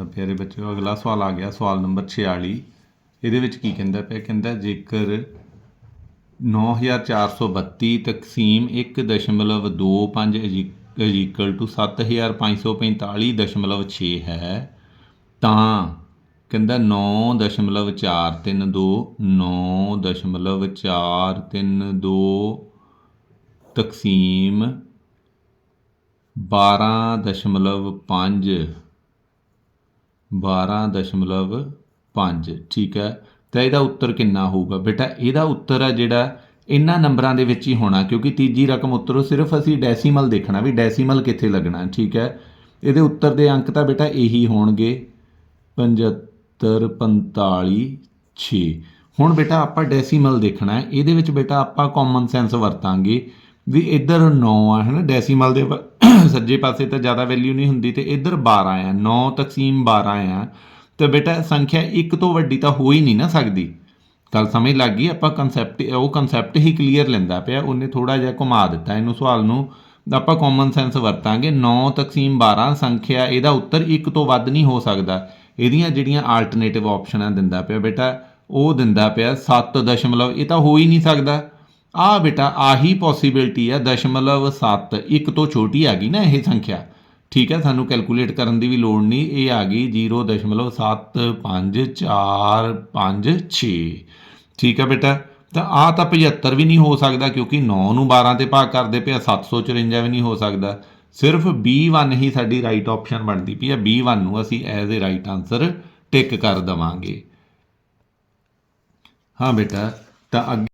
ਤਾਂ ਪਿਆਰੇ ਬੱਚਿਓ, ਅਗਲਾ ਸਵਾਲ ਆ ਗਿਆ, ਸਵਾਲ ਨੰਬਰ 46 ਇਹਦੇ ਵਿੱਚ ਕੀ ਕਹਿੰਦਾ ਪਿਆ? ਕਹਿੰਦਾ, ਜੇਕਰ 9432 ਤਕਸੀਮ 1.25 ਇਕੁਅਲ ਟੂ 7545.6 ਹੈ, ਤਾਂ ਕਹਿੰਦਾ 9.432 9.432 ਤਕਸੀਮ 12.5 12.5 ਠੀਕ ਹੈ। ਤਾਂ ਇਹਦਾ ਉੱਤਰ ਕਿੰਨਾ ਹੋਊਗਾ? ਬੇਟਾ, ਇਹਦਾ ਉੱਤਰ ਆ ਜਿਹੜਾ ਇਹਨਾਂ ਨੰਬਰਾਂ ਦੇ ਵਿੱਚ ਹੀ ਹੋਣਾ, ਕਿਉਂਕਿ ਤੀਜੀ ਰਕਮ ਉੱਤਰੋਂ, ਸਿਰਫ ਅਸੀਂ ਡੈਸੀਮਲ ਦੇਖਣਾ ਵੀ ਡੈਸੀਮਲ ਕਿੱਥੇ ਲੱਗਣਾ, ਠੀਕ ਹੈ। ਇਹਦੇ ਉੱਤਰ ਦੇ ਅੰਕ ਤਾਂ ਬੇਟਾ ਇਹੀ ਹੋਣਗੇ 75 45 6 ਹੁਣ ਬੇਟਾ ਆਪਾਂ ਡੈਸੀਮਲ ਦੇਖਣਾ ਹੈ। ਇਹਦੇ ਵਿੱਚ ਬੇਟਾ ਆਪਾਂ ਕਾਮਨ ਸੈਂਸ ਵਰਤਾਂਗੇ ਵੀ ਇੱਧਰ 9 ਆ ਹੈ ਨਾ ਡੈਸੀਮਲ ਦੇ ਵ- ਸੱਜੇ ਪਾਸੇ ਤਾਂ ਜ਼ਿਆਦਾ ਵੈਲਿਊ ਨਹੀਂ ਹੁੰਦੀ ਤੇ ਇੱਧਰ 12 ਆ 9 ਤਕਸੀਮ 12 ਆ। ਤੇ ਬੇਟਾ ਸੰਖਿਆ ਇੱਕ ਤੋਂ ਵੱਡੀ ਤਾਂ ਹੋ ਹੀ ਨਹੀਂ ਨਾ ਸਕਦੀ। ਗੱਲ ਸਮਝ ਲੱਗ ਗਈ? ਆਪਾਂ ਕਨਸੈਪਟ ਉਹ ਕਨਸੈਪਟ ਹੀ ਕਲੀਅਰ ਲੈਂਦਾ ਪਿਆ। ਉਹਨੇ ਥੋੜਾ ਜਿਹਾ ਘੁਮਾ ਦਿੱਤਾ ਇਹਨੂੰ ਸਵਾਲ ਨੂੰ। ਆਪਾਂ ਕਾਮਨ ਸੈਂਸ ਵਰਤਾਂਗੇ। 9 ਤਕਸੀਮ 12 ਸੰਖਿਆ ਇਹਦਾ ਉੱਤਰ ਇੱਕ ਤੋਂ ਵੱਧ ਨਹੀਂ ਹੋ ਸਕਦਾ। ਇਹਦੀਆਂ ਜਿਹੜੀਆਂ ਆਲਟਰਨੇਟਿਵ ਆਪਸ਼ਨਾਂ ਦਿੰਦਾ ਪਿਆ ਬੇਟਾ, ਉਹ ਦਿੰਦਾ ਪਿਆ 7 ਦਸ਼ਮਲਵ। ਇਹ ਤਾਂ ਹੋ ਹੀ ਨਹੀਂ ਸਕਦਾ। ਆ ਬੇਟਾ ਆਹੀ ਪੋਸਿਬਿਲਿਟੀ ਹੈ, ਦਸ਼ਮਲਵ 7 ਇੱਕ ਤੋਂ ਛੋਟੀ ਆ ਗਈ ਨਾ ਇਹ ਸੰਖਿਆ। ਠੀਕ ਹੈ, ਸਾਨੂੰ ਕੈਲਕੂਲੇਟ ਕਰਨ ਦੀ ਵੀ ਲੋੜ ਨਹੀਂ, ਇਹ ਆ ਗਈ 0.75456 ਠੀਕ ਹੈ ਬੇਟਾ, ਤਾਂ ਆ ਤਾਂ 75 ਵੀ ਨਹੀਂ ਹੋ ਸਕਦਾ, ਕਿਉਂਕਿ 9 ਨੂੰ 12 ਤੇ ਭਾਗ ਕਰਦੇ ਪਿਆ 754 ਵੀ ਨਹੀਂ ਹੋ ਸਕਦਾ। ਸਿਰਫ B1 ਹੀ ਸਾਡੀ ਰਾਈਟ ਆਪਸ਼ਨ ਬਣਦੀ ਪਈ ਹੈ B1 ਨੂੰ ਅਸੀਂ as a right answer tick ਕਰ ਦਵਾਂਗੇ। ਹਾਂ ਬੇਟਾ, ਤਾਂ ਅੱਗੇ